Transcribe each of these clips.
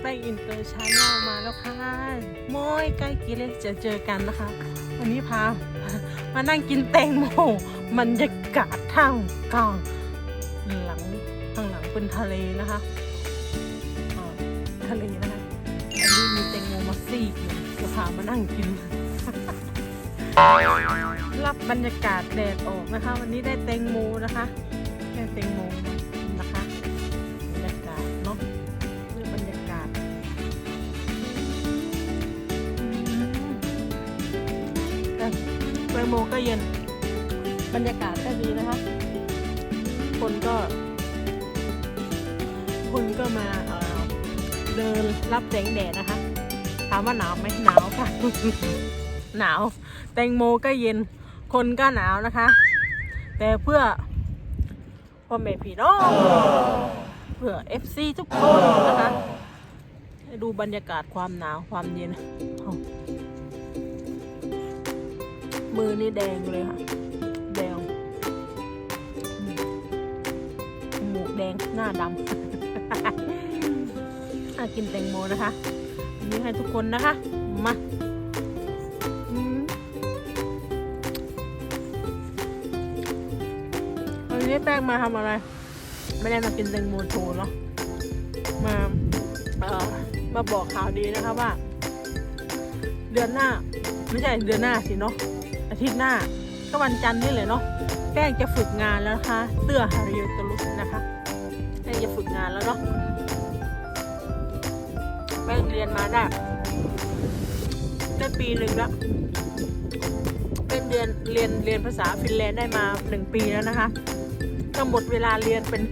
แป้งอินเตอร์ชาแนลมาแล้วค่ะโมยใกล้กินเลยจะเจอกันนะคะ วันนี้พา มานั่งกินแตงโมบรรยากาศท่ามกลางหลังข้างหลังเป็นทะเลนะคะทะเลนะคะอันนี้มีแตงโมมาซีกอยู่จะพามานั่งกินรับบรรยากาศแดดออกนะคะ วันนี้ได้แตงโมนะคะได้แตงโม แตงโมก็เย็น บรรยากาศก็ดีนะคะ คนก็ คนก็มาเอ่อเดินรับแสงแดดนะคะ ถามว่าหนาวไหมหนาวค่ะ หนาว แตงโมก็เย็น คนก็หนาวนะคะ แต่เพื่อพ่อแม่พี่น้องเพื่อ FC ทุกคนนะคะให้ดูบรรยากาศความหนาวความเย็นเอา มือนี่แดงเลยค่ะ แดงหมูกแดงหน้าดำอะกินแตงโมนะคะนี้ให้ทุกคนนะคะ มาอันนี้แป้งมาทำอะไร ไม่ได้มากินแตงโมโชว์เนาะมาเอ่อมาบอกข่าวดีนะคะว่า เดือนหน้า ไม่ใช่เดือนหน้าสิเนาะ อาทิตย์หน้าก็วันจันทร์นี่เลยเนาะแป้งจะฝึกงานแล้วนะคะเตื้อฮาริโอตลุสนะคะแป้งจะฝึกงานแล้วเนาะแป้งเรียนมาได้ได้ปีหนึ่งแล้วเป็นเดือนเรียนเรียนภาษาฟินแลนด์ได้มาหนึ่งปีแล้วนะคะก็หมดเวลาเรียนเป็น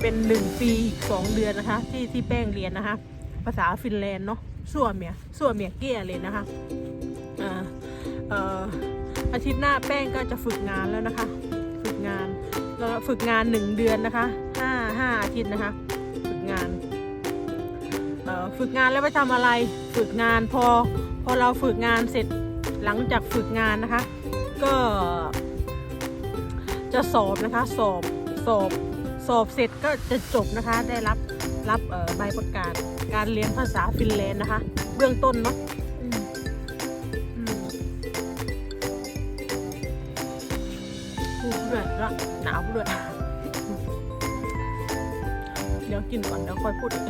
เป็นหนึ่งปีสองเดือนนะคะ ที่ที่แป้งเรียนนะคะ ภาษาฟินแลนด์เนาะส่วเมียส่วเมียเกี้ยเลยนะคะอ่าเอ่อ อาทิตย์หน้าแป้งก็จะฝึกงานแล้วนะคะ ฝึกงานแล้วฝึกงานหนึ่งเดือนนะคะห้าห้าอาทิตย์นะคะ ฝึกงานฝึกงานแล้วไปทำอะไร ฝึกงานพอพอเราฝึกงานเสร็จหลังจากฝึกงานนะคะ ก็ จะสอบนะคะ สอบสอบสอบเสร็จก็จะจบนะคะ ได้รับรับใบประกาศการเรียนภาษาฟินแลนด์นะคะ เบื้องต้นเนาะ แล้วหนาวด้วยเดี๋ยวกินก่อนเดี๋ยวค่อยพูดอีก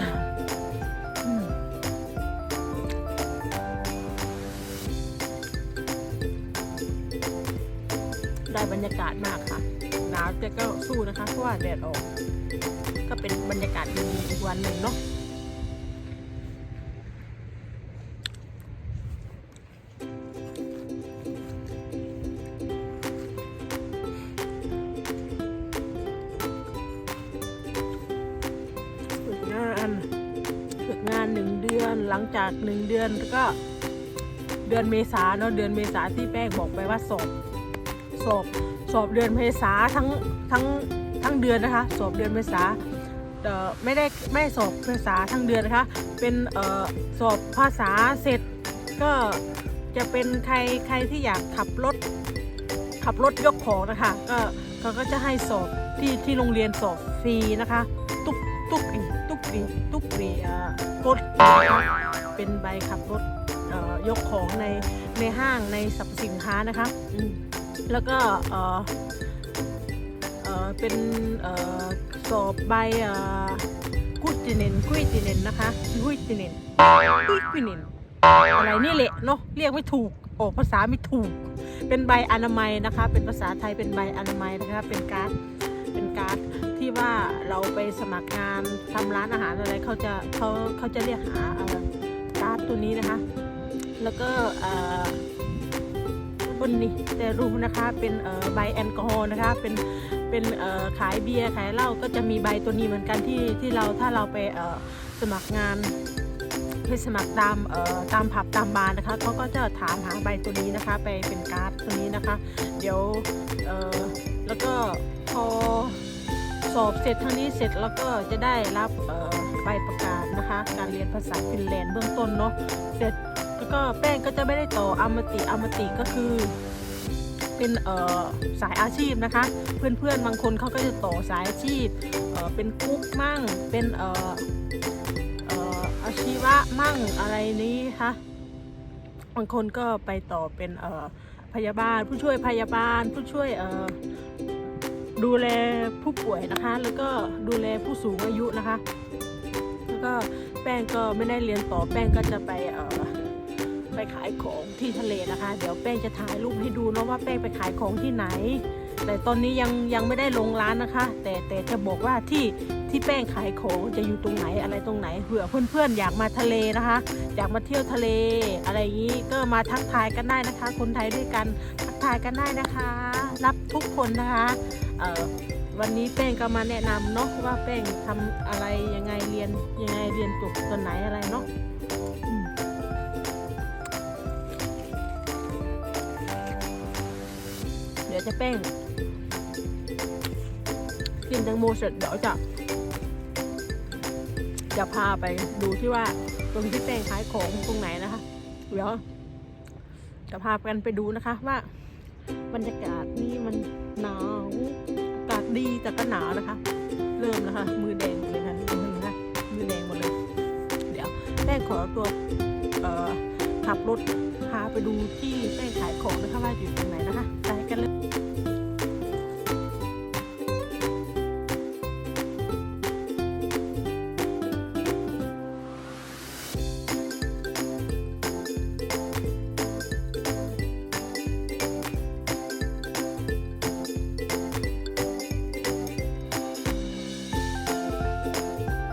ได้บรรยากาศมากค่ะ หนาวแต่ก็สู้นะคะ เพราะว่าแดดออก ก็เป็นบรรยากาศดีๆอีกวันหนึ่งเนาะ ลังจากหนึ่งเดือนแล้วก็เดือนเมษาเนาะเดือนเมษาที่แป้งบอกไปว่าสอบสอบสอบเดือนเมษาทั้งทั้งทั้งเดือนนะคะสอบเดือนเมษาเอ่อไม่ได้ไม่ได้สอบภาษาทั้งเดือนนะคะ เป็นเอ่อสอบภาษาเสร็จก็จะเป็นใครใครที่อยากขับรถขับรถยกของนะคะ ก็เขาก็จะให้สอบที่ที่โรงเรียนสอบฟรีนะคะ ปีทุกปีเอ่อกดเป็นใบขับรถยกของในในห้างในสรรพสินค้านะคะแล้วก็เออเออเป็นเออสอบใบกุยติเนนกุยติเนนนะคะกุยติเนนกุยติเนนอะไรนี่แหละเนาะเรียกไม่ถูกออกภาษาไม่ถูก เป็นใบอนามัยนะคะ เป็นภาษาไทยเป็นใบอนามัยนะคะ เป็นการดเป็นการด เราไปสมัครงานทำร้านอาหารอะไรเขาจะเขาเขาจะเรียกหาการ์ดตัวนี้นะคะ แล้วก็บนนี้แต่รูนะคะเป็นใบแอลกอฮอล์นะคะเป็นเป็นขายเบียร์ขายเหล้าก็จะมีใบตัวนี้เหมือนกันที่ที่เราถ้าเราไปสมัครงานไปสมัครตามตามผับตามบาร์นะคะเขาก็จะถามหาใบตัวนี้นะคะ ไปเป็นการ์ดตัวนี้นะคะ เดี๋ยวแล้วก็พอ สอบเสร็จทั้งนี้เสร็จแล้วก็จะได้รับใบประกาศนะคะ การเรียนภาษาฟินแลนด์เบื้องต้นเนาะเสร็จแล้วก็แป้งก็จะไม่ได้ต่ออมติอมติก็คือเป็นสายอาชีพนะคะ เพื่อนๆบางคนเขาก็จะต่อสายอาชีพเเป็นกุ๊กมั่งเป็นเอ่อเอ่ออาชีวะมั่งอะไรนี้คะบางคนก็ไปต่อเป็นพยาบาลผู้ช่วยพยาบาลผู้ช่วยเดูแลผู้ป่วยนะคะ แล้วก็ดูแลผู้สูงอายุนะคะ แล้วก็แป้งก็ไม่ได้เรียนต่อแป้งก็จะไปเอ่อไปขายของที่ทะเลนะคะ เดี๋ยวแป้งจะถ่ายรูปให้ดูเนาะว่าแป้งไปขายของที่ไหน แต่ตอนนี้ยังยังไม่ได้ลงร้านนะคะ แต่แต่จะบอกว่าที่ที่แป้งขายของจะอยู่ตรงไหนอะไรตรงไหนเผื่อเพื่อนๆอยากมาทะเลนะคะ อยากมาเที่ยวทะเล อะไรอย่างนี้ก็มาทักทายกันได้นะคะ คนไทยด้วยกันทักทายกันได้นะคะ รับทุกคนนะคะ วันนี้แป้งก็มาแนะนำเนาะว่าแป้งทำอะไรยังไงเรียนยังไงเรียนจบตอนไหนอะไรเนาะเดี๋ยวจะแป้งกินแตงโมเสร็จเดี๋ยวจะจะพาไปดูที่ว่าตรงที่แป้งขายของตรงไหนนะคะ เดี๋ยวจะพากันไปดูนะคะว่า บรรยากาศนี่มันหนาวอากาศดีแต่ก็หนาวนะคะ เริ่มนะคะ มือแดงหมดเลยนะมือนะมือแดงหมดเลย เดี๋ยวแป้ขอตัวเอ่อขับรถพาไปดูที่แป้ขายของนะคะว่าอยู่ตรงไหนนะคะไปกันเลย